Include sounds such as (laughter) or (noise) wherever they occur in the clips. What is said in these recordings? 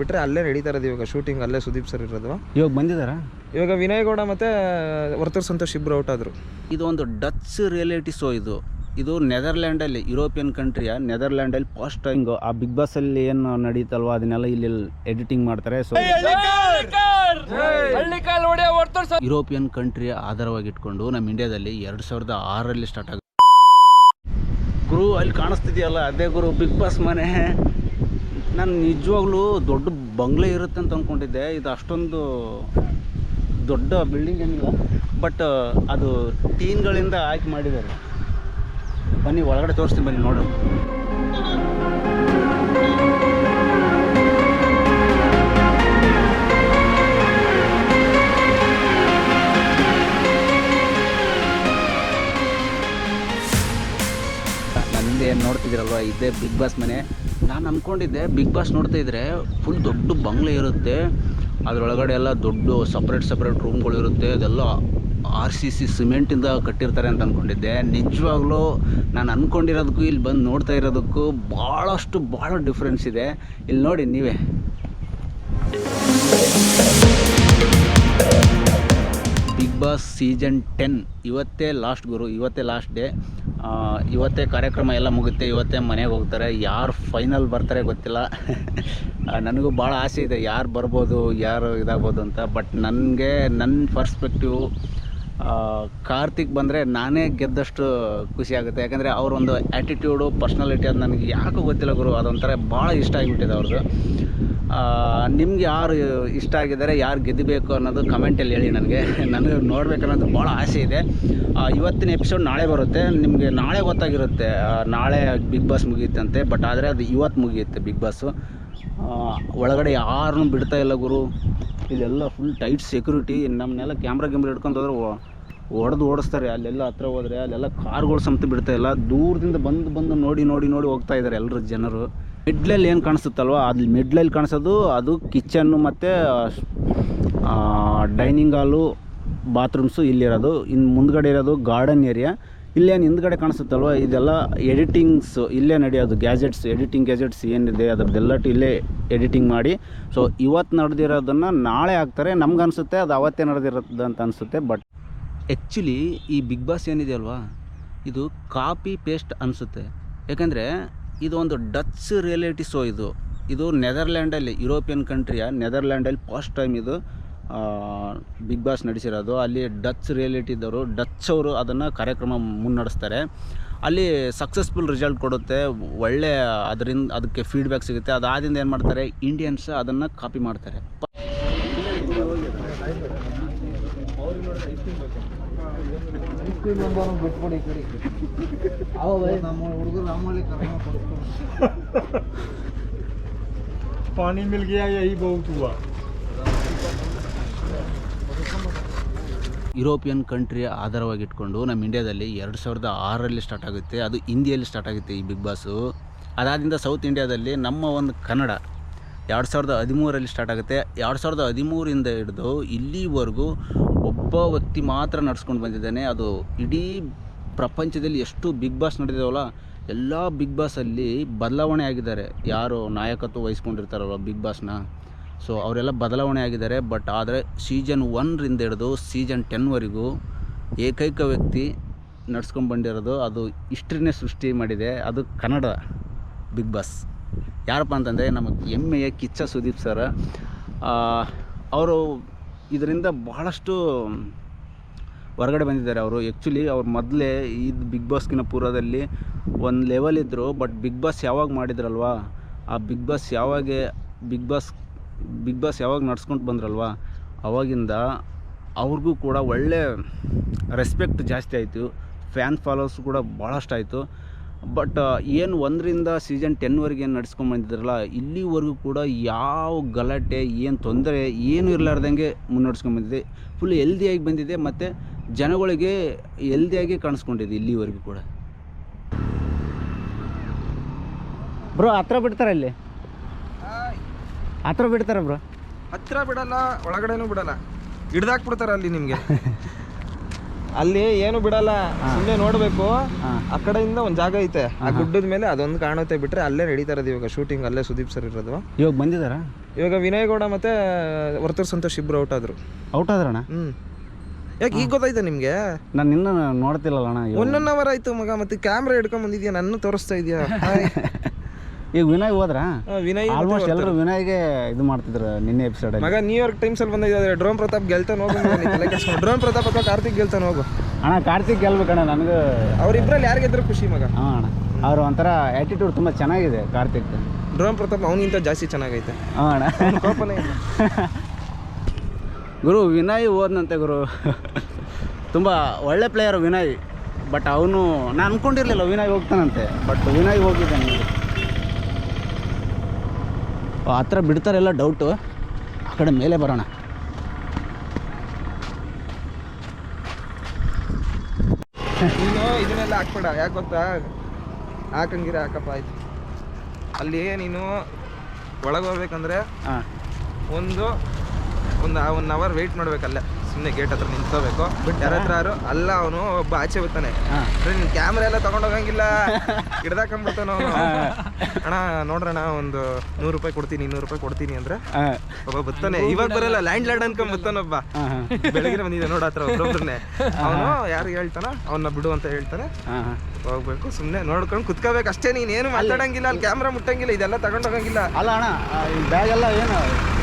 ಬಿಟ್ರೆ ಅಲ್ಲೇ ನಡೀತಾ ಇರೋದು ಇವಾಗ ಶೂಟಿಂಗ್ ಅಲ್ಲೇ ಸುದೀಪ್ ಸರ್ ಇರೋದು. ಇವಾಗ ಬಂದಿದ್ದಾರಾ? ಇವಾಗ ವಿನಯ್ ಗೌಡ ಮತ್ತೆ ವರ್ತರ್ ಸಂತೋಷ್ ಇಬ್ರು ಔಟ್ ಆದ್ರು. ಇದು ಒಂದು ಡಚ್ ರಿಯಾಲಿಟಿ ಶೋ ಇದು ಇದು ನೆದರ್ಲ್ಯಾಂಡಲ್ಲಿ ಯುರೋಪಿಯನ್ ಕಂಟ್ರಿಯ ನೆದರ್ಲ್ಯಾಂಡಲ್ಲಿ ಫಸ್ಟ್ ಟೈಮ್ ಆ ಬಿಗ್ ಬಾಸ್ ಅಲ್ಲಿ ಏನು ನಡೀತಲ್ವ ಅದನ್ನೆಲ್ಲ ಇಲ್ಲಿ ಎಡಿಟಿಂಗ್ ಮಾಡ್ತಾರೆ. ಸೊ ಯುರೋಪಿಯನ್ ಕಂಟ್ರಿಯ ಆಧಾರವಾಗಿ ಇಟ್ಕೊಂಡು ನಮ್ಮ ಇಂಡಿಯಾದಲ್ಲಿ ಎರಡು ಸಾವಿರದ ಆರರಲ್ಲಿ ಸ್ಟಾರ್ಟ್ ಆಗುತ್ತೆ. ಗುರು ಅಲ್ಲಿ ಕಾಣಿಸ್ತಿದೆಯಲ್ಲ ಅದೇ ಗುರು ಬಿಗ್ ಬಾಸ್ ಮನೆ. ನಾನು ನಿಜವಾಗ್ಲೂ ದೊಡ್ಡ ಬಂಗ್ಲೆ ಇರುತ್ತೆ ಅಂತ ಅಂದ್ಕೊಂಡಿದ್ದೆ ಇದು ಅಷ್ಟೊಂದು ದೊಡ್ಡ ಬಿಲ್ಡಿಂಗ್ ಏನಿಲ್ಲ. ಬಟ್ ಅದು ಟೀನ್ಗಳಿಂದ ಆಯ್ಕೆ ಮಾಡಿದ್ದಾರೆ. ಬನ್ನಿ, ಒಳಗಡೆ ತೋರಿಸ್ತೀನಿ, ಬನ್ನಿ ನೋಡೋಣ ಏನು ನೋಡ್ತಿದ್ದೀರಲ್ವ? ಇದೇ ಬಿಗ್ ಬಾಸ್ ಮನೆ. ನಾನು ಅಂದ್ಕೊಂಡಿದ್ದೆ ಬಿಗ್ ಬಾಸ್ ನೋಡ್ತಾ ಇದ್ರೆ ಫುಲ್ ದೊಡ್ಡ ಬಂಗ್ಲೆ ಇರುತ್ತೆ. ಅದರೊಳಗಡೆ ಎಲ್ಲ ದೊಡ್ಡ ಸಪ್ರೇಟ್ ಸಪ್ರೇಟ್ ರೂಮ್ಗಳಿರುತ್ತೆ ಅದೆಲ್ಲ ಆರ್ ಸಿ ಸಿ ಸಿಮೆಂಟಿಂದ ಕಟ್ಟಿರ್ತಾರೆ ಅಂತ ಅಂದ್ಕೊಂಡಿದ್ದೆ ನಿಜವಾಗ್ಲೂ ನಾನು ಅಂದ್ಕೊಂಡಿರೋದಕ್ಕೂ ಇಲ್ಲಿ ಬಂದು ನೋಡ್ತಾ ಇರೋದಕ್ಕೂ ಭಾಳಷ್ಟು ಭಾಳ ಡಿಫ್ರೆನ್ಸ್ ಇದೆ. ಇಲ್ಲಿ ನೋಡಿ ನೀವೇ. ಬಿಗ್ ಬಾಸ್ ಸೀಸನ್ ಟೆನ್ ಇವತ್ತೇ ಲಾಸ್ಟ್ ಗುರು, ಇವತ್ತೇ ಲಾಸ್ಟ್ ಡೇ ಇವತ್ತೇ ಕಾರ್ಯಕ್ರಮ ಎಲ್ಲ ಮುಗುತ್ತೆ ಇವತ್ತೇ ಮನೆಗೆ ಹೋಗ್ತಾರೆ. ಯಾರು ಫೈನಲ್ ಬರ್ತಾರೆ ಗೊತ್ತಿಲ್ಲ. ನನಗೂ ಭಾಳ ಆಸೆ ಇದೆ, ಯಾರು ಬರ್ಬೋದು, ಯಾರು ಇದಾಗ್ಬೋದು ಅಂತ. ಬಟ್ ನನಗೆ ನನ್ನ ಪರ್ಸ್ಪೆಕ್ಟಿವ್ ಕಾರ್ತಿಕ್ ಬಂದರೆ ನಾನೇ ಗೆದ್ದಷ್ಟು ಖುಷಿ ಆಗುತ್ತೆ. ಯಾಕಂದರೆ ಅವರೊಂದು ಆ್ಯಟಿಟ್ಯೂಡು ಪರ್ಸ್ನಾಲಿಟಿ ಅದು ನನಗೆ ಯಾಕೋ ಗೊತ್ತಿಲ್ಲ ಗುರು, ಅದೊಂಥರ ಭಾಳ ಇಷ್ಟ ಆಗಿಬಿಟ್ಟಿದೆ ಅವ್ರದ್ದು. ನಿಮ್ಗೆ ಯಾರು ಇಷ್ಟ ಆಗಿದ್ದಾರೆ, ಯಾರು ಗೆದ್ದಬೇಕು ಅನ್ನೋದು ಕಮೆಂಟಲ್ಲಿ ಹೇಳಿ ನನಗೆ. ನನಗೆ ನೋಡಬೇಕನ್ನೋದು ಭಾಳ ಆಸೆ ಇದೆ. ಇವತ್ತಿನ ಎಪಿಸೋಡ್ ನಾಳೆ ಬರುತ್ತೆ. ನಿಮಗೆ ನಾಳೆ ಗೊತ್ತಾಗಿರುತ್ತೆ. ನಾಳೆ ಬಿಗ್ ಬಾಸ್ ಮುಗಿಯುತ್ತಂತೆ ಬಟ್ ಆದರೆ ಅದು ಇವತ್ತು ಮುಗಿಯುತ್ತೆ ಬಿಗ್ ಬಾಸು ಒಳಗಡೆ ಯಾರನ್ನೂ ಬಿಡ್ತಾ ಇಲ್ಲ ಗುರು. ಇಲ್ಲೆಲ್ಲ ಫುಲ್ ಟೈಟ್ ಸೆಕ್ಯೂರಿಟಿ ನಮ್ಮನ್ನೆಲ್ಲ ಕ್ಯಾಮ್ರಾ ಗಿಮ್ರಾ ಹಿಡ್ಕೊಂಡು ಹೋದ್ರೆ ಹೊಡೆದು ಓಡಿಸ್ತಾರೆ. ಅಲ್ಲೆಲ್ಲ ಹತ್ರ ಹೋದರೆ, ಅಲ್ಲೆಲ್ಲ ಕಾರ್ಗಳು ಸಮೇತ ಬಿಡ್ತಾ ಇಲ್ಲ. ದೂರದಿಂದ ಬಂದು ಬಂದು ನೋಡಿ ನೋಡಿ ನೋಡಿ ಹೋಗ್ತಾ ಇದ್ದಾರೆ ಎಲ್ಲರೂ ಜನರು. ಮಿಡ್ಲಲ್ಲಿ ಏನು ಕಾಣಿಸುತ್ತಲ್ವ? ಅದು ಮಿಡ್ಲಲ್ಲಿ ಕಾಣಿಸೋದು, ಅದು ಕಿಚನ್ನು ಮತ್ತು ಡೈನಿಂಗ್ ಹಾಲು, ಬಾತ್ರೂಮ್ಸು ಇಲ್ಲಿರೋದು. ಇನ್ನು ಮುಂದ್ಗಡೆ ಇರೋದು ಗಾರ್ಡನ್ ಏರಿಯಾ. ಇಲ್ಲೇನು ಹಿಂದ್ಗಡೆ ಕಾಣಿಸುತ್ತಲ್ವ? ಇದೆಲ್ಲ ಎಡಿಟಿಂಗ್ಸ್, ಇಲ್ಲೇ ನಡೆಯೋದು, ಗ್ಯಾಜೆಟ್ಸ್, ಎಡಿಟಿಂಗ್ ಗ್ಯಾಜೆಟ್ಸ್ ಏನಿದೆ, ಅದರದ್ದೆಲ್ಲ ಇಲ್ಲೇ ಎಡಿಟಿಂಗ್ ಮಾಡಿ. ಸೊ ಇವತ್ತು ನಡೆದಿರೋದನ್ನು ನಾಳೆ ಹಾಕ್ತಾರೆ. ನಮ್ಗೆ ಅನಿಸುತ್ತೆ, ಅದು ಅವತ್ತೇ ನಡೆದಿರೋದು ಅಂತ ಅನಿಸುತ್ತೆ, ಬಟ್ ಆ್ಯಕ್ಚುಲಿ ಈ ಬಿಗ್ ಬಾಸ್ ಏನಿದೆ ಅಲ್ವಾ? ಇದು ಕಾಪಿ ಪೇಸ್ಟ್ ಅನಿಸುತ್ತೆ. ಯಾಕಂದರೆ ಇದು ಒಂದು ಡಚ್ ರಿಯಾಲಿಟಿ ಶೋ ಇದು ಇದು ನೆದರ್ಲ್ಯಾಂಡಲ್ಲಿ ಯುರೋಪಿಯನ್ ಕಂಟ್ರಿಯ ನೆದರ್ಲ್ಯಾಂಡಲ್ಲಿ ಫಸ್ಟ್ ಟೈಮ್ ಇದು ಬಿಗ್ ಬಾಸ್ ನಡೆಸಿರೋದು. ಅಲ್ಲಿ ಡಚ್ ರಿಯಾಲಿಟಿ ಇದ್ದವರು ಡಚ್ ಅವರು ಅದನ್ನು ಕಾರ್ಯಕ್ರಮ ಮುನ್ನಡೆಸ್ತಾರೆ. ಅಲ್ಲಿ ಸಕ್ಸಸ್ಫುಲ್ ರಿಸಲ್ಟ್ ಕೊಡುತ್ತೆ. ಒಳ್ಳೆ ಅದರಿಂದ ಅದಕ್ಕೆ ಫೀಡ್ಬ್ಯಾಕ್ ಸಿಗುತ್ತೆ. ಅದಾದಿಂದ ಏನು ಮಾಡ್ತಾರೆ? ಇಂಡಿಯನ್ಸ್ ಅದನ್ನು ಕಾಪಿ ಮಾಡ್ತಾರೆ. पानी मिल गया यही बहुत हुआ ಯುರೋಪಿಯನ್ ಕಂಟ್ರಿಯ ಆಧಾರವಾಗಿ ಇಟ್ಕೊಂಡು ನಮ್ಮ ಇಂಡಿಯಾದಲ್ಲಿ ಎರಡು ಸಾವಿರದ ಆರರಲ್ಲಿ ಸ್ಟಾರ್ಟ್ ಆಗುತ್ತೆ ಅದು ಹಿಂದಿಯಲ್ಲಿ ಸ್ಟಾರ್ಟ್ ಆಗುತ್ತೆ ಈ ಬಿಗ್ ಬಾಸು ಅದಾದಿಂದ ಸೌತ್ ಇಂಡಿಯಾದಲ್ಲಿ ನಮ್ಮ ಒಂದು ಕನ್ನಡ ಎರಡು ಸಾವಿರದ ಹದಿಮೂರರಲ್ಲಿ ಸ್ಟಾರ್ಟ್ ಆಗುತ್ತೆ. ಎರಡು ಸಾವಿರದ ಹದಿಮೂರಿಂದ ಹಿಡಿದು ಇಲ್ಲಿವರೆಗೂ ಒಬ್ಬ ವ್ಯಕ್ತಿ ಮಾತ್ರ ನಡ್ಸ್ಕೊಂಡು ಬಂದಿದ್ದಾನೆ. ಅದು ಇಡೀ ಪ್ರಪಂಚದಲ್ಲಿ ಎಷ್ಟು ಬಿಗ್ ಬಾಸ್ ನಡೆದಿದಾವಲ್ಲ ಎಲ್ಲ ಬಿಗ್ ಬಾಸಲ್ಲಿ ಬದಲಾವಣೆ ಆಗಿದ್ದಾರೆ. ಯಾರು ನಾಯಕತ್ವ ವಹಿಸ್ಕೊಂಡಿರ್ತಾರಲ್ಲ ಬಿಗ್ ಬಾಸ್ನ ಸೊ ಅವರೆಲ್ಲ ಬದಲಾವಣೆ ಆಗಿದ್ದಾರೆ. ಬಟ್ ಆದರೆ ಸೀಸನ್ ಒನ್ರಿಂದ ಹಿಡಿದು ಸೀಸನ್ ಟೆನ್ವರೆಗೂ ಏಕೈಕ ವ್ಯಕ್ತಿ ನಡ್ಸ್ಕೊಂಡು ಬಂದಿರೋದು, ಅದು ಹಿಸ್ಟ್ರಿನೇ ಸೃಷ್ಟಿ ಮಾಡಿದೆ. ಅದು ಕನ್ನಡ ಬಿಗ್ ಬಾಸ್ ಯಾರಪ್ಪ ಅಂತಂದರೆ ನಮ್ಮ ಹೆಮ್ಮೆಯ ಕಿಚ್ಚ ಸುದೀಪ್ ಸರ್. ಅವರು ಇದರಿಂದ ಬಹಳಷ್ಟು ಹೊರಗಡೆ ಬಂದಿದ್ದಾರೆ ಅವರು. ಆ್ಯಕ್ಚುಲಿ ಅವ್ರು ಮೊದಲೇ ಇದು ಬಿಗ್ ಬಾಸ್ಗಿನ ಪೂರ್ವದಲ್ಲಿ ಒಂದು ಲೆವೆಲ್ ಇದ್ದರು ಬಟ್ ಬಿಗ್ ಬಾಸ್ ಯಾವಾಗ ಮಾಡಿದ್ರಲ್ವಾ? ಆ ಬಿಗ್ ಬಾಸ್ ಯಾವಾಗ ಬಿಗ್ ಬಾಸ್ ಬಿಗ್ ಬಾಸ್ ಯಾವಾಗ ನಡ್ಸ್ಕೊಂಡು ಬಂದ್ರಲ್ವಾ? ಅವಾಗಿಂದ ಅವ್ರಿಗೂ ಕೂಡ ಒಳ್ಳೆ ರೆಸ್ಪೆಕ್ಟ್ ಜಾಸ್ತಿ ಆಯಿತು. ಫ್ಯಾನ್ ಫಾಲೋವರ್ಸ್ ಕೂಡ ಭಾಳಷ್ಟು ಆಯಿತು ಬಟ್ ಏನು ಒಂದರಿಂದ ಸೀಸನ್ ಟೆನ್ವರೆಗೆ ಏನು ನಡ್ಸ್ಕೊಂಡು ಬಂದಿದ್ರಲ್ಲ ಇಲ್ಲಿವರೆಗೂ ಕೂಡ ಯಾವ ಗಲಾಟೆ ಏನು ತೊಂದರೆ ಏನು ಇರಲಾರ್ದಂಗೆ ಮುನ್ನಡೆಸ್ಕೊಂಡು ಬಂದಿದೆ. ಫುಲ್ ಹೆಲ್ದಿಯಾಗಿ ಬಂದಿದೆ ಮತ್ತು ಜನಗಳಿಗೆ ಹೆಲ್ದಿಯಾಗಿ ಕಾಣಿಸ್ಕೊಂಡಿದೆ ಇಲ್ಲಿವರೆಗೂ ಕೂಡ. ಬ್ರೋ ಹತ್ರ ಬಿಡ್ತಾರೆ ಇಲ್ಲಿ? ಹತ್ರ ಬಿಡ್ತಾರೆ ಬ್ರೋ ಹತ್ರ ಬಿಡಲ್ಲ ಒಳಗಡೆನೂ ಬಿಡಲ್ಲ. ಹಿಡ್ದಾಕ್ಬಿಡ್ತಾರೆ ಅಲ್ಲಿ ನಿಮಗೆ. (laughs) ಅಲ್ಲಿ ಏನು ಬಿಡಲ್ಲ ಸುಮ್ಮನೆ ನೋಡ್ಬೇಕು. ಆ ಕಡೆಯಿಂದ ಒಂದ್ ಜಾಗ ಐತೆ. ಆ ಗುಡ್ಡದ ಮೇಲೆ ಅದೊಂದು ಕಾಣುತ್ತೆ ಬಿಟ್ರೆ ಅಲ್ಲೇ ನಡೀತಾ ಇರೋದು ಇವಾಗ ಶೂಟಿಂಗ್ ಅಲ್ಲೇ ಸುದೀಪ್ ಸರ್ ಇರೋದು. ಇವಾಗ ಬಂದಿದಾರ? ಇವಾಗ ವಿನಯ್ ಗೌಡ ಮತ್ತೆ ವರ್ತರ್ ಸಂತೋಷ್ ಇಬ್ರು ಔಟ್ ಆದ್ರು. ಔಟ್ ಆದ್ರಣ್ಣ? ಹ್ಮ್. ಯಾಕೆ ಈಗ ಗೊತ್ತಾಯ್ತಾ ನಿಮ್ಗೆ? ನಾನು ನಿನ್ನ ನೋಡ್ತಿಲ್ಲಲ್ಲ ಅಣ್ಣ ಒನ್ ಅವರ್ ಆಯ್ತು ಮಗ ಮತ್ತೆ ಕ್ಯಾಮ್ರಾ ಹಿಡ್ಕೊಂಡ್ ಬಂದಿದ್ಯಾ? ನನ್ನ ತೋರಿಸ್ತಾ ಇದೆಯಾ? (laughs) ಈಗ ವಿನಯ್ ಹೋದ್ರ? ವಿನಯ್ ಆಲ್ಮೋಸ್ಟ್ ಎಲ್ಲರೂ ವಿನಯ್ಗೆ ಇದು ಮಾಡ್ತಿದ್ರು ನಿನ್ನೆ ಎಪಿಸೋಡ್ ಮಗ ನ್ಯೂಯಾರ್ಕ್ ಟೈಮ್ಸ್ ಅಲ್ಲಿ ಬಂದಿದ್ದಾರೆ. ಡ್ರೋನ್ ಪ್ರತಾಪ್ ಗೆಲ್ತಾನ ಹೋಗು ಡ್ರೋನ್ ಪ್ರತಾಪ್ ಅಥವಾ ಕಾರ್ತಿಕ್ ಗೆಲ್ತಾನೆ ಹೋಗು. ಅಣ್ಣ ಕಾರ್ತಿಕ್ ಗೆಲ್ಬೇಕಣ್ಣ ನನಗೆ. ಅವ್ರಿಬ್ರಲ್ಲಿ ಯಾರು ಗೆದ್ರು ಖುಷಿ ಮಗ. ಹಾಂ ಅಣ್ಣ. ಅವ್ರ ಒಂಥರ ಆ್ಯಟಿಟ್ಯೂಡ್ ತುಂಬ ಚೆನ್ನಾಗಿದೆ ಕಾರ್ತಿಕ್. ಡ್ರೋನ್ ಪ್ರತಾಪ್ ಅವನಿಗಿಂತ ಜಾಸ್ತಿ ಚೆನ್ನಾಗೈತೆ. ಹಾಂ ಅಣ್ಣ. ಅವ್ನ್ ಕೋಪನೇ ಇಲ್ಲ. (laughs) ಗುರು ವಿನಯ್ ಹೋದ್ನಂತೆ ಗುರು. ತುಂಬ ಒಳ್ಳೆ ಪ್ಲೇಯರ್ ವಿನಯ್. ಬಟ್ ಅವನು ನಾನು ಅನ್ಕೊಂಡಿರ್ಲಿಲ್ಲ ವಿನಯ್ ಹೋಗ್ತಾನಂತೆ. ಬಟ್ ವಿನಯ್ ಹೋಗಿದ್ದಾನೆ ಹತ್ರ ಬಿಡ್ತಾರೆಲ್ಲ ಡೌಟು ಆ ಕಡೆ ಮೇಲೆ ಬರೋಣ. ನೀನು ಇದನ್ನೆಲ್ಲ ಹಾಕ್ಬೇಡ ಯಾಕೆ ಗೊತ್ತಾ? ಹಾಕಂಗಿರ ಹಾಕಪ್ಪ ಆಯ್ತು? ಅಲ್ಲಿ ನೀನು ಒಳಗೆ ಹೋಗ್ಬೇಕಂದ್ರೆ ಒಂದು ಒಂದು ಒನ್ ಅವರ್ ವೆಯ್ಟ್ ಮಾಡ್ಬೇಕಲ್ಲೇ ಸುಮ್ಮನೆ ಗೇಟ್ ಹತ್ರ ನಿಂತ್ಕೋಬೇಕು. ಯಾರ ಹತ್ರ ಯಾರು? ಅಲ್ಲ ಅವನು ಒಬ್ಬ ಆಚೆ ಬರ್ತಾನೆ ನೀನು ಕ್ಯಾಮ್ರಾ ಎಲ್ಲ ತಗೊಂಡೋಗಂಗಿಲ್ಲ (laughs) ಹಿಡ್ದಾಕೊಂಡ್ಬಿಡ್ತಾನ ಅವನು. ಅಣ್ಣ ನೋಡ್ರಣ ಒಂದು ನೂರು ರೂಪಾಯಿ ಕೊಡ್ತೀನಿ ಇನ್ನೂರು ರೂಪಾಯಿ ಕೊಡ್ತೀನಿ ಅಂದ್ರೆ ಒಬ್ಬ ಬರ್ತಾನೆ ಇವಾಗ ಬರಲ್ಲ ಲ್ಯಾಂಡ್ ಲ್ಯಾಂಡ್ ಅನ್ಕೊಂಡ್ ಬತ್ತಾನೊಬ್ಬ ಬೆಳಗ್ಗೆ ಬಂದಿದೆ ನೋಡ ಹತ್ರ ಒಬ್ಬೊಬ್ರನ್ನೇ ಅವನು ಯಾರು ಹೇಳ್ತಾನ? ಅವನ್ನ ಬಿಡು ಅಂತ ಹೇಳ್ತಾನೆ. ಹೋಗ್ಬೇಕು ಸುಮ್ಮನೆ ನೋಡ್ಕೊಂಡು ಕುತ್ಕೋಬೇಕು. ಅಷ್ಟೇ ನೀನ್ ಏನು ಮಾತಾಡಂಗಿಲ್ಲ ಅಲ್ಲಿ ಕ್ಯಾಮ್ರಾ ಮುಟ್ಟಂಗಿಲ್ಲ ಇದೆಲ್ಲ ತಗೊಂಡ್ ಹೋಗಂಗಿಲ್ಲ. ಅಲ್ಲ ಅಣ್ಣ ಈ ಬ್ಯಾಗ್ ಎಲ್ಲ ಏನು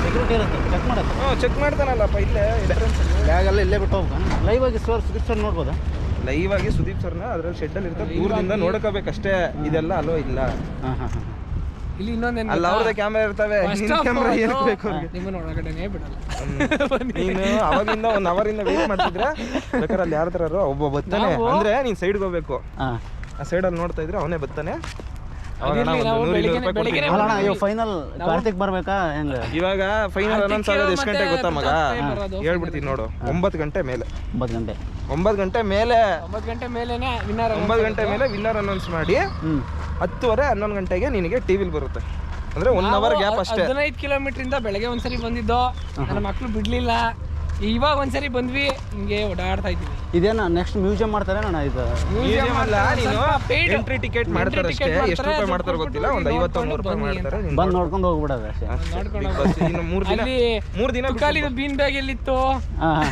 ಸೆಕ್ಯೂರಿಟಿ ಇರುತ್ತೆ ಚೆಕ್ ಮಾಡತ್ತೆ. ಹ್ಞೂ ಚೆಕ್ ಮಾಡ್ತಾನಲ್ಲಪ್ಪ ಇಲ್ಲೇ. ಬ್ಯಾಗ್ ಎಲ್ಲ ಇಲ್ಲೇ ಬಿಟ್ಟು ಹೋಗ್ಬೇಕು ಲೈವ್ ಆಗಿ ಸೋರ್ ಸುದೀಪ್ ನೋಡ್ಬೋದಾ? ಲೈವ್ ಆಗಿ ಸುದೀಪ್ ಸರ್ನ ಅದ್ರಲ್ಲಿ ಶೆಡ್ ಅಲ್ಲಿ ಇರ್ತಾರೆ ದೂರದಿಂದ ನೋಡ್ಕೋಬೇಕಷ್ಟೇ. ಇದೆಲ್ಲ ಅಲೋ ಇಲ್ಲ. ಇಲ್ಲಿ ಇನ್ನೊಂದೇನು ಅಲ್ಲ ಅವ್ರದ ಕ್ಯಾಮ್ರಾ ಇರ್ತವೆ. ಕ್ಯಾಮ್ರಾ ಏನಕ್ಕೆ ಬೇಕು ಅವ್ರಿಗೆ? ನಿಮ್ಮನ್ನ ಒಳಗಡೆನೇ ಬಿಡಲ್ಲ. ನೀನು ಅವಾಗಿಂದ ಒಂದ್ ಅವರಿಂದ ವೇಟ್ ಮಾಡ್ತಿದ್ರೆ ಬೇಕಾದ್ರೆ ಅಲ್ಲಿ ಯಾರ ಒಬ್ಬ ಬರ್ತಾನೆ. ಅಂದ್ರೆ ನೀನ್ ಸೈಡ್ಗೆ ಹೋಗ್ಬೇಕು. ಆ ಸೈಡಲ್ಲಿ ನೋಡ್ತಾ ಇದ್ರೆ ಅವನೇ ಬರ್ತಾನೆ. ಇವಾಗ ಫೈನಲ್ ಕಾರ್ತಿಕ್ ಬರ್ಬೇಕಾ? ಹೆಂಗೆ? ಇವಾಗ ಫೈನಲ್ ಅನೌನ್ಸ್ ಆಗೋದು ಎಷ್ಟು ಗಂಟೆ ಗೊತ್ತಾ ಮಗ? ಹೇಳ್ಬಿಡ್ತೀನಿ ನೋಡು. ಒಂಬತ್ತು ಗಂಟೆ ಮೇಲೆ. ಒಂಬತ್ತು ಗಂಟೆ. ಒಂಬತ್ತು ಗಂಟೆ ಮೇಲೆ ಒಂಬತ್ತು ಗಂಟೆ ಮೇಲೆನೆ ವಿನ್ನರ್ ಒಂಬತ್ತು ಗಂಟೆ ಮೇಲೆ ವಿನ್ನರ್ ಅನೌನ್ಸ್ ಮಾಡಿ ಹತ್ತುವರೆ ಹನ್ನೊಂದು ಗಂಟೆಗೆ ನಿನಗೆ ಟಿವಿಲಿ ಬರುತ್ತೆ. ಅಂದ್ರೆ ಒನ್ ಅವರ್ ಗ್ಯಾಪ್ ಅಷ್ಟೇ. ಹದಿನೈದು ಕಿಲೋಮೀಟರ್ ಇಂದ ಬೆಳಗ್ಗೆ ಒಂದ್ಸರಿ ಬಂದಿದ್ದು. ನನ್ನ ಮಕ್ಳು ಬಿಡ್ಲಿಲ್ಲ. ಇವಾಗ ಒಂದ್ಸರಿ ಬಂದ್ವಿ ಹಿಂಗೆ ಓಡಾಡ್ತಾ ಇದ್ವಿ ಇದೇನ ನೆಕ್ಸ್ಟ್ ಮ್ಯೂಸಿಯಂ ಮಾಡ್ತಾರೆ ನಾನು ಇದು? ಮ್ಯೂಸಿಯಂ ಅಲ್ಲ ನೀನು ಎಂಟ್ರಿ ಟಿಕೆಟ್ ಮಾಡ್ತಾರೆ ಅಷ್ಟೇ ಎಷ್ಟು ಮಾಡ್ತಾರೆ, ರೂಪಾಯಿ ಮಾಡ್ತಾರೆ ಗೊತ್ತಿಲ್ಲ ಒಂದು ಕೊಟ್ಟು ಐವತ್ತು ನೂರು ರೂಪಾಯಿ ಮಾಡ್ತಾರೆ ಬಂದು ನೋಡ್ಕೊಂಡು ಹೋಗ್ಬಿಡೋದು ಅಷ್ಟೇ. ಇನ್ನು ಮೂರು ದಿನ ಅಲ್ಲಿ ಮೂರು ದಿನ ಕಾಲಿ ಬೀನ್ ಬ್ಯಾಗ್ ಎಲ್ಲಿತ್ತು? (laughs) ಹಾಂ.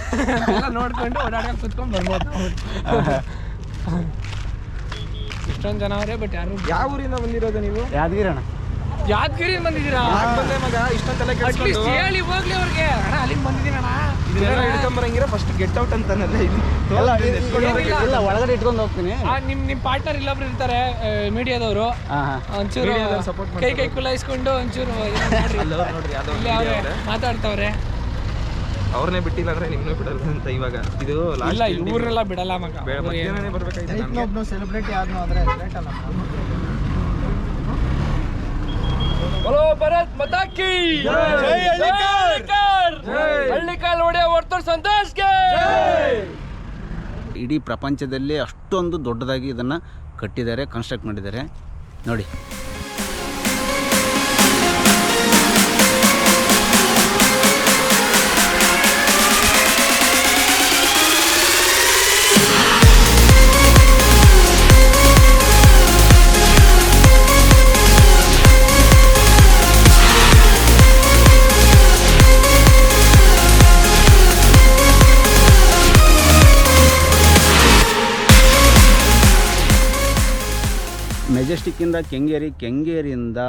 ಎಲ್ಲ ನೋಡ್ಕೊಂಡು ಓಡಾಡಕ ಕುತ್ಕೊಂಡು ಬರ್ಬೋದು (laughs) ಇಷ್ಟೊಂದು ಜನ ಅವರೇ ಬಟ್ ಯಾರು ಯಾವ ಊರಿಂದ ಬಂದಿರೋದು ನೀವು? ಯಾದಗಿರಿ ಅಣ್ಣ. ಯಾದಗಿರಿ ಬಂದಿದ್ದೀರಾ? ಬಂದೆ ಮಗ? ಇಷ್ಟೊಂದೆಲ್ಲ ಅಟ್ಲೀಸ್ಟ್ ಹೇಳಿ ಹೋಗ್ಲಿ ಅವ್ರಿಗೆ. ಅಣ್ಣ ಇದನ್ನೆಲ್ಲ ಹಿಡ್ಕೊಂಬರಂಗಿರ ಫಸ್ಟ್ ಗೆಟ್ ಔಟ್ ಅಂತಾನಲ್ಲ ಇಲ್ಲ ಒಳಗಡೆ ಇಟ್ಕೊಂಡು ಹೋಗ್ತೀನಿ. ಆ, ನಿಮ್ ನಿಮ್ ಪಾರ್ಟ್ನರ್ ಇಲ್ಲೊಬ್ರು ಇರ್ತಾರೆ ಮೀಡಿಯಾದವರು. ಒಂಚೂರು ಕೈ ಕೈ ಕುಲಾಯಿಸ್ಕೊಂಡು ಒಂಚೂರು ಮಾತಾಡ್ತಾವ್ರೆ. ಅವ್ರನ್ನೇ ಬಿಟ್ಟಿಲ್ಲ ಅಂದ್ರೆ ನಿಮ್ನು ಬಿಡಲ್ಲ ಅಂತ ಇವಾಗ. ಇದು ಇಲ್ಲ ಇವರೆಲ್ಲ ಬಿಡಲ್ಲ ಮಗ. ಮಧ್ಯಾಹ್ನನೇ ಬರ್ಬೇಕಾಯ್ತು. ಸೆಲೆಬ್ರಿಟಿ ಆದ್ನು ಅಂದ್ರೆ ಹಲೋ ಭರತ್ ಮತಾಕಿ ಹಳ್ಳಿಕಾಲ್ ಒಡೆಯ ಹೊರತರ್ ಸಂತೋಷ್ಗೆ! ಇಡೀ ಪ್ರಪಂಚದಲ್ಲಿ ಅಷ್ಟೊಂದು ದೊಡ್ಡದಾಗಿ ಇದನ್ನು ಕಟ್ಟಿದ್ದಾರೆ ಕನ್ಸ್ಟ್ರಕ್ಟ್ ಮಾಡಿದ್ದಾರೆ. ನೋಡಿ. ಮೆಜೆಸ್ಟಿಕ್ಕಿಂದ ಕೆಂಗೇರಿ, ಕೆಂಗೇರಿಯಿಂದ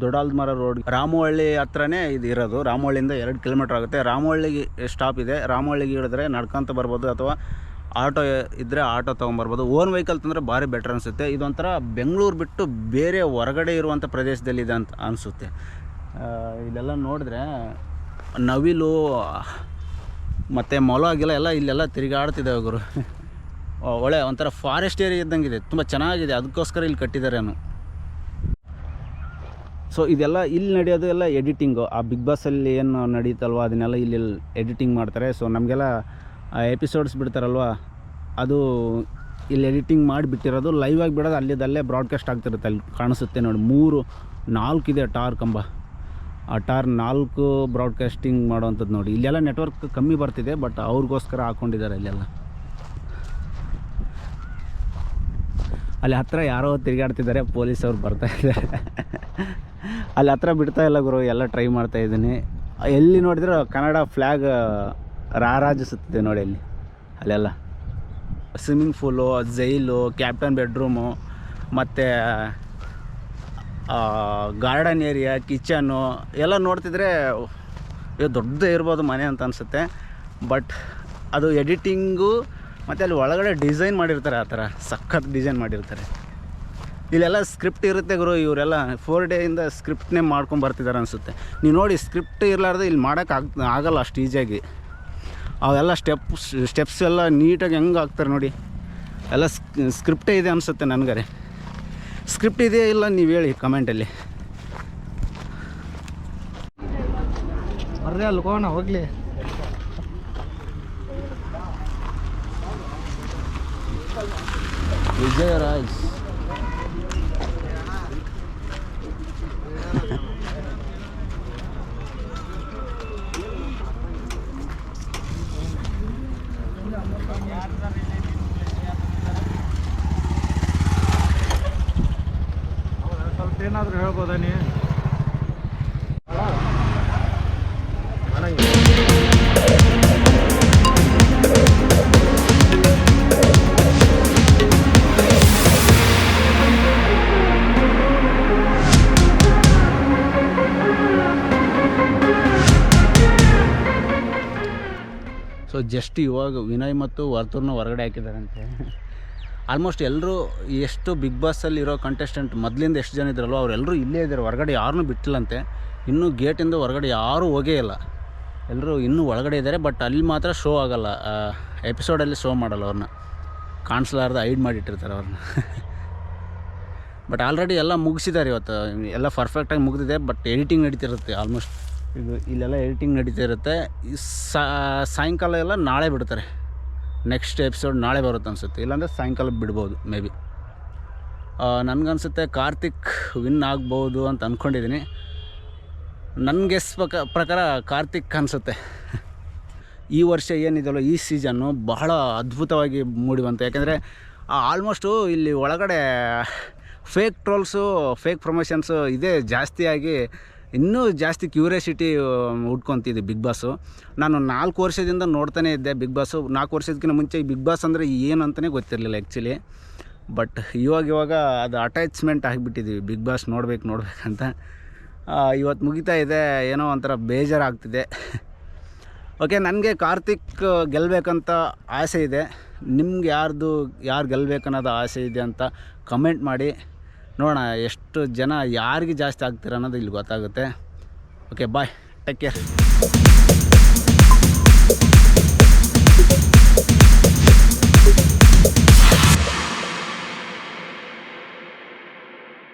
ದೊಡಾಲ್ಮರ ರೋಡ್ ರಾಮವಳ್ಳಿ ಹತ್ರನೇ ಇದು ಇರೋದು. ರಾಮವಳ್ಳಿಯಿಂದ ಎರಡು ಕಿಲೋಮೀಟ್ರ್ ಆಗುತ್ತೆ. ರಾಮಹಳ್ಳಿಗೆ ಸ್ಟಾಪ್ ಇದೆ. ರಾಮಹಳ್ಳಿಗೆ ಇಳಿದ್ರೆ ನಡ್ಕೊಂತ ಬರ್ಬೋದು ಅಥವಾ ಆಟೋ ಇದ್ದರೆ ಆಟೋ ತೊಗೊಂಬರ್ಬೋದು. ಓನ್ ವೆಹಿಕಲ್ ತಂದರೆ ಭಾರಿ ಬೆಟರ್ ಅನಿಸುತ್ತೆ. ಇದೊಂಥರ ಬೆಂಗಳೂರು ಬಿಟ್ಟು ಬೇರೆ ಹೊರಗಡೆ ಇರುವಂಥ ಪ್ರದೇಶದಲ್ಲಿದೆ ಅಂತ ಅನಿಸುತ್ತೆ. ಇಲ್ಲೆಲ್ಲ ನೋಡಿದ್ರೆ ನವಿಲು, ಮತ್ತು ಮೊಲ ಆಗಿಲ್ಲ ಎಲ್ಲ ಇಲ್ಲೆಲ್ಲ ತಿರುಗಾಡ್ತಿದ್ದಾವೆ ಗುರು. ಒಳ್ಳೆ ಒಂಥರ ಫಾರೆಸ್ಟ್ ಏರಿಯಾ ಇದ್ದಂಗೆ ಇದೆ ತುಂಬ ಚೆನ್ನಾಗಿದೆ. ಅದಕ್ಕೋಸ್ಕರ ಇಲ್ಲಿ ಕಟ್ಟಿದ್ದಾರೆ ಅವನು ಸೊ ಇದೆಲ್ಲ ಇಲ್ಲಿ ನಡೆಯೋದು ಎಲ್ಲ ಎಡಿಟಿಂಗು ಆ ಬಿಗ್ ಬಾಸಲ್ಲಿ ಏನು ನಡೀತಲ್ವ ಅದನ್ನೆಲ್ಲ ಇಲ್ಲಿ ಎಡಿಟಿಂಗ್ ಮಾಡ್ತಾರೆ. ಸೊ ನಮಗೆಲ್ಲ ಎಪಿಸೋಡ್ಸ್ ಬಿಡ್ತಾರಲ್ವ? ಅದು ಇಲ್ಲಿ ಎಡಿಟಿಂಗ್ ಮಾಡಿ ಬಿಟ್ಟಿರೋದು ಲೈವ್ ಆಗಿ ಬಿಡೋದು ಅಲ್ಲಿದ್ದಲ್ಲೇ ಬ್ರಾಡ್ಕಾಸ್ಟ್ ಆಗ್ತಿರುತ್ತೆ. ಅಲ್ಲಿ ಕಾಣಿಸುತ್ತೆ ನೋಡಿ. ಮೂರು, ನಾಲ್ಕು ಇದೆ ಟಾರ್ ಕಂಬ. ಆ ಟಾರ್ ನಾಲ್ಕು ಬ್ರಾಡ್ಕಾಸ್ಟಿಂಗ್ ಮಾಡೋವಂಥದ್ದು ನೋಡಿ. ಇಲ್ಲೆಲ್ಲ ನೆಟ್ವರ್ಕ್ ಕಮ್ಮಿ ಬರ್ತಿದೆ ಬಟ್ ಅವ್ರಿಗೋಸ್ಕರ ಹಾಕ್ಕೊಂಡಿದ್ದಾರೆ ಇಲ್ಲೆಲ್ಲ. ಅಲ್ಲಿ ಹತ್ತಿರ ಯಾರೋ ತಿರುಗಾಡ್ತಿದ್ದಾರೆ, ಪೊಲೀಸವ್ರು ಬರ್ತಾ ಇದ್ದಾರೆ. ಅಲ್ಲಿ ಹತ್ರ ಬಿಡ್ತಾ ಇಲ್ಲ ಗುರು, ಎಲ್ಲ ಟ್ರೈ ಮಾಡ್ತಾ ಇದ್ದೀನಿ. ಎಲ್ಲಿ ನೋಡಿದ್ರೆ ಕನ್ನಡ ಫ್ಲ್ಯಾಗ್ ರಾರಾಜಿಸುತ್ತಿದೆ ನೋಡಿ ಅಲ್ಲಿ. ಅಲ್ಲೆಲ್ಲ. Swimming pool jail captain bedroom ಮತ್ತು ಗಾರ್ಡನ್ ಏರಿಯಾ ಕಿಚನ್ನು ಎಲ್ಲ ನೋಡ್ತಿದ್ರೆ ಇದು ದೊಡ್ಡದೇ ಇರ್ಬೋದು ಮನೆ ಅಂತ ಅನಿಸುತ್ತೆ. ಬಟ್ ಅದು ಎಡಿಟಿಂಗು ಮತ್ತು ಅಲ್ಲಿ ಒಳಗಡೆ ಡಿಸೈನ್ ಮಾಡಿರ್ತಾರೆ ಆ ಥರ, ಸಖತ್ ಡಿಸೈನ್ ಮಾಡಿರ್ತಾರೆ. ಇಲ್ಲೆಲ್ಲ ಸ್ಕ್ರಿಪ್ಟ್ ಇರುತ್ತೆ ಗುರು, ಇವರೆಲ್ಲ ಫೋರ್ ಡೇಯಿಂದ ಸ್ಕ್ರಿಪ್ಟ್ನೇ ಮಾಡ್ಕೊಂಡು ಬರ್ತಿದ್ದಾರೆ ಅನಿಸುತ್ತೆ. ನೀವು ನೋಡಿ ಸ್ಕ್ರಿಪ್ಟ್ ಇರಲಾರ್ದೆ ಇಲ್ಲಿ ಮಾಡೋಕೆ ಆಗ, ಆಗಲ್ಲ ಅಷ್ಟು ಈಸಿಯಾಗಿ. ಅವೆಲ್ಲ ಸ್ಟೆಪ್ಸ್ ಸ್ಟೆಪ್ಸ್ ಎಲ್ಲ ನೀಟಾಗಿ ಹೆಂಗೆ ಹಾಕ್ತಾರೆ ನೋಡಿ. ಎಲ್ಲ ಸ್ಕ್ರಿಪ್ಟೇ ಇದೆ ಅನಿಸುತ್ತೆ ನನಗರೆ. ಸ್ಕ್ರಿಪ್ಟ್ ಇದೆಯಾ ಇಲ್ಲ ನೀವು ಹೇಳಿ ಕಮೆಂಟಲ್ಲಿ ಬರ್ರಿ ಹೋಗಲಿ ಹೋಗ್ಲಿ. ವಿಜಯರಾಜ್ ಸ್ವಲ್ಪ ಏನಾದರೂ ಹೇಳ್ಬೋದಾ ನೀ ಸೊ ಜಸ್ಟ್ ಇವಾಗ ವಿನಯ್ ಮತ್ತು ವರ್ತೂರ್ನ ಹೊರಗಡೆ ಹಾಕಿದ್ದಾರಂತೆ ಆಲ್ಮೋಸ್ಟ್ ಎಲ್ಲರೂ ಎಷ್ಟು ಬಿಗ್ ಬಾಸಲ್ಲಿ ಇರೋ ಕಂಟೆಸ್ಟೆಂಟ್ ಮೊದಲಿಂದ ಎಷ್ಟು ಜನ ಇದ್ರಲ್ವ ಅವರೆಲ್ಲರೂ ಇಲ್ಲೇ ಇದ್ದಾರೆ. ಹೊರಗಡೆ ಯಾರನ್ನೂ ಬಿಟ್ಟಿಲ್ಲಂತೆ. ಇನ್ನೂ ಗೇಟಿಂದ ಹೊರಗಡೆ ಯಾರೂ ಹೋಗೇ ಇಲ್ಲ. ಎಲ್ಲರೂ ಇನ್ನೂ ಒಳಗಡೆ ಇದ್ದಾರೆ ಬಟ್ ಅಲ್ಲಿ ಮಾತ್ರ ಶೋ ಆಗೋಲ್ಲ. ಎಪಿಸೋಡಲ್ಲಿ ಶೋ ಮಾಡಲ್ಲ ಅವ್ರನ್ನ ಕಾಣಿಸ್ಲಾರ್ದು ಐಡ್ ಮಾಡಿಟ್ಟಿರ್ತಾರೆ ಅವ್ರನ್ನ ಬಟ್ ಆಲ್ರೆಡಿ ಎಲ್ಲ ಮುಗಿಸಿದ್ದಾರೆ ಇವತ್ತು. ಎಲ್ಲ ಪರ್ಫೆಕ್ಟಾಗಿ ಮುಗಿದಿದೆ ಬಟ್ ಎಡಿಟಿಂಗ್ ನಡೀತಿರುತ್ತೆ ಆಲ್ಮೋಸ್ಟ್ ಇದು ಇಲ್ಲೆಲ್ಲ ಎಡಿಟಿಂಗ್ ನಡೀತಾ ಇರುತ್ತೆ. ಸಾಯಂಕಾಲ ಎಲ್ಲ ನಾಳೆ ಬಿಡ್ತಾರೆ. ನೆಕ್ಸ್ಟ್ ಎಪಿಸೋಡ್ ನಾಳೆ ಬರುತ್ತೆ ಅನಿಸುತ್ತೆ. ಇಲ್ಲಾಂದರೆ ಸಾಯಂಕಾಲ ಬಿಡ್ಬೋದು ಮೇ ಬಿ ನನಗನ್ಸುತ್ತೆ ಕಾರ್ತಿಕ್ ವಿನ್ ಆಗ್ಬೋದು ಅಂತ ಅಂದ್ಕೊಂಡಿದ್ದೀನಿ ನನಗೆ ಪ್ರಕ, ಪ್ರಕಾರ ಕಾರ್ತಿಕ್ ಅನಿಸುತ್ತೆ. ಈ ವರ್ಷ ಏನಿದೆಯಲ್ಲ ಈ ಸೀಸನ್ನು ಬಹಳ ಅದ್ಭುತವಾಗಿ ಮೂಡಿ ಬಂತು ಯಾಕೆಂದರೆ ಆಲ್ಮೋಸ್ಟು ಇಲ್ಲಿ ಒಳಗಡೆ ಫೇಕ್ ಟ್ರೋಲ್ಸು ಫೇಕ್ ಪ್ರಮೋಷನ್ಸು ಇದೇ ಜಾಸ್ತಿಯಾಗಿ. ಇನ್ನೂ ಜಾಸ್ತಿ ಕ್ಯೂರಿಯಾಸಿಟಿ ಉಟ್ಕೊತಿದೆ ಬಿಗ್ ಬಾಸು ನಾನು ನಾಲ್ಕು ವರ್ಷದಿಂದ ನೋಡ್ತಾನೆ ಇದ್ದೆ ಬಿಗ್ ಬಾಸು ನಾಲ್ಕು ವರ್ಷದಕ್ಕಿಂತ ಮುಂಚೆ ಈ ಬಿಗ್ ಬಾಸ್ ಅಂದರೆ ಏನು ಅಂತಲೇ ಗೊತ್ತಿರಲಿಲ್ಲ ಆ್ಯಕ್ಚುಲಿ ಬಟ್ ಇವಾಗ ಇವಾಗ ಅದು ಅಟ್ಯಾಚ್ಮೆಂಟ್ ಆಗಿಬಿಟ್ಟಿದ್ದೀವಿ ಬಿಗ್ ಬಾಸ್ ನೋಡ್ಬೇಕು, ನೋಡ್ಬೇಕಂತ. ಇವತ್ತು ಮುಗಿತಾ ಇದೆ. ಏನೋ ಒಂಥರ ಬೇಜಾರಾಗ್ತಿದೆ. ಓಕೆ ನನಗೆ ಕಾರ್ತಿಕ್ ಗೆಲ್ಲಬೇಕಂತ ಆಸೆ ಇದೆ. ನಿಮ್ಗೆ ಯಾರ್ದು, ಯಾರು ಗೆಲ್ಲಬೇಕನ್ನೋದು ಆಸೆ ಇದೆ ಅಂತ ಕಮೆಂಟ್ ಮಾಡಿ. ನೋಡೋಣ ಎಷ್ಟು ಜನ ಯಾರಿಗೆ ಜಾಸ್ತಿ ಆಗ್ತೀರ ಅನ್ನೋದು ಇಲ್ಲಿ ಗೊತ್ತಾಗುತ್ತೆ. Okay bye take care